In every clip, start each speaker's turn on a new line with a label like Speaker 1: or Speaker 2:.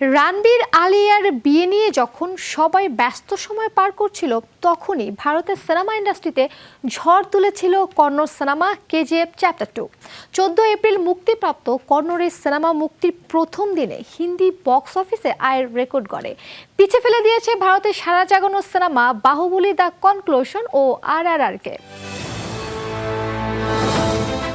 Speaker 1: রানবীর আলিয়ার বিয়ে নিয়ে যখন সবাই ব্যস্ত সময় পার করছিল, তখনই ভারতের সিনেমা ইন্ডাস্ট্রিতে ঝড় তুলেছিল Kannada cinema KGF chapter two. চোদ্দ এপ্রিল মুক্তিপ্রাপ্ত কন্নড়ের সিনেমা মুক্তির প্রথম দিনে হিন্দি বক্স অফিসে আয়ের রেকর্ড গড়ে। পিছে ফেলে দিয়েছে ভারতের সারা জাগানো সিনেমা বাহুবলী দ্য কনক্লুশন ও আর আর আরকে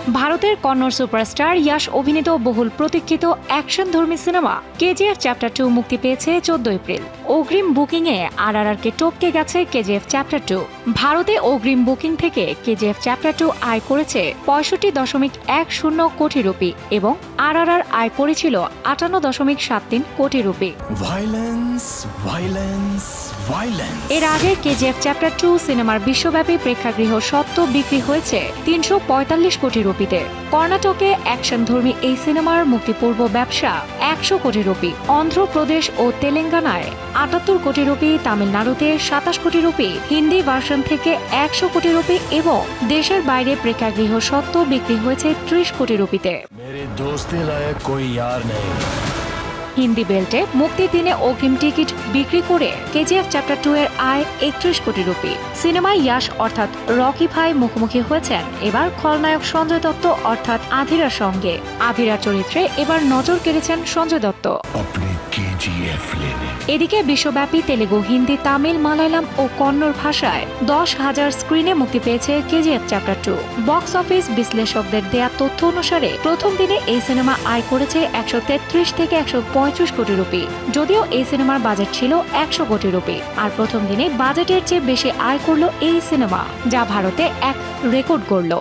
Speaker 2: ভারতের কন্নড় সুপারস্টার ইয়াশ অভিনীত বহুল প্রতীক্ষিত অ্যাকশনধর্মী সিনেমা কেজিএফ চ্যাপ্টার টু মুক্তি পেয়েছে চোদ্দ এপ্রিল। অগ্রিম বুকিংয়ে আর আর কে টপকে গেছে কেজিএফ চ্যাপ্টার টু। ভারতে অগ্রিম বুকিং থেকে কেজিএফ চ্যাপ্টার টু আয় করেছে পঁয়ষট্টি দশমিক এক শূন্য কোটি রুপি এবং আর আর আর আয় করেছিল আটান্ন দশমিক সাত তিন কোটি রুপি।
Speaker 3: Violence, violence.
Speaker 2: এর আগে কেজিএফ চ্যাপ্টার টু সিনেমার বিশ্বব্যাপী প্রেক্ষাগৃহ সত্ত্ব বিক্রি হয়েছে তিনশো পঁয়তাল্লিশ কোটি রুপিতে। কর্ণাটকে অ্যাকশনধর্মী এই সিনেমার মুক্তিপূর্ব ব্যবসা একশো কোটি রুপি। অন্ধ্রপ্রদেশ ও তেলেঙ্গানায় আটাত্তর কোটি রুপি তামিলনাড়ুতে সাতাশ কোটি রুপি হিন্দি ভার্সন থেকে একশো কোটি রুপি এবং দেশের বাইরে প্রেক্ষাগৃহ সত্ত্ব বিক্রি হয়েছে ত্রিশ কোটি রুপিতে। হিন্দি বেল্টে মুক্তির দিনে অগ্রিম টিকিট বিক্রি করে কেজিএফ চ্যাপ্টার টু এর আয় একত্রিশ কোটি রুপি। সিনেমায় ইয়াস অর্থাৎ রকি ভাই মুখোমুখি হয়েছেন। এবার খলনায়ক সঞ্জয় দত্ত অর্থাৎ আধিরার সঙ্গে। আধিরার চরিত্রে এবার নজর কেড়েছেন সঞ্জয় দত্ত।
Speaker 3: আপনি কি
Speaker 2: এদিকে বিশ্বব্যাপী তেলেগু হিন্দি তামিল মালয়ালাম ও কন্নড় ভাষায় দশ হাজার স্ক্রিনে মুক্তি পেয়েছে KGF chapter two box office বিশ্লেষকদের দেয়া তথ্য অনুসারে প্রথম দিনে এই সিনেমা আয় করেছে একশো তেত্রিশ থেকে একশো পঁয়ত্রিশ কোটি রুপি যদিও এই সিনেমার বাজেট ছিল একশো কোটি রুপি আর প্রথম দিনে বাজেটের চেয়ে বেশি আয় করল এই সিনেমা যা ভারতে এক রেকর্ড করল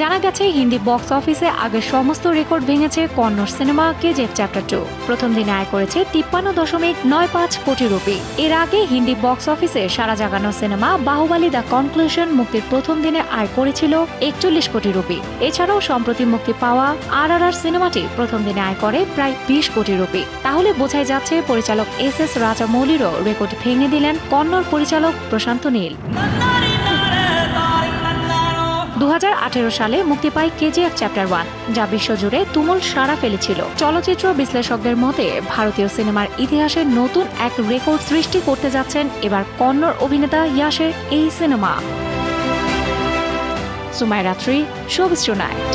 Speaker 2: জানা গেছে, হিন্দি বক্স অফিসে আগের সমস্ত রেকর্ড ভেঙেছে Kannada cinema KGF chapter two. প্রথম দিনে আয় করেছে তিপ্পান্ন দশমিক নয় পাঁচ কোটি রুপি। এর আগে হিন্দি বক্স অফিসে সারা জাগানো সিনেমা বাহুবালী দ্য কনক্লুশন মুক্তির প্রথম দিনে আয় করেছিল একচল্লিশ কোটি রুপি। এছাড়াও সম্প্রতি মুক্তি পাওয়া আর আর আর সিনেমাটি প্রথম দিনে আয় করে প্রায় বিশ কোটি রুপি। তাহলে বোঝাই যাচ্ছে, পরিচালক এস এস রাজামৌলিরও রেকর্ড ভেঙে দিলেন কন্নড় পরিচালক প্রশান্ত নীল। দু হাজার আঠেরো সালে মুক্তি পায় কেজিএফ চ্যাপ্টার ওয়ান, যা বিশ্বজুড়ে তুমুল সাড়া ফেলেছিল। চলচ্চিত্র বিশ্লেষকদের মতে, ভারতীয় সিনেমার ইতিহাসে নতুন এক রেকর্ড সৃষ্টি করতে যাচ্ছেন এবার কন্নড় অভিনেতা ইয়াসের এই সিনেমা। সুমায় রাত্রি শোভিস নাইট।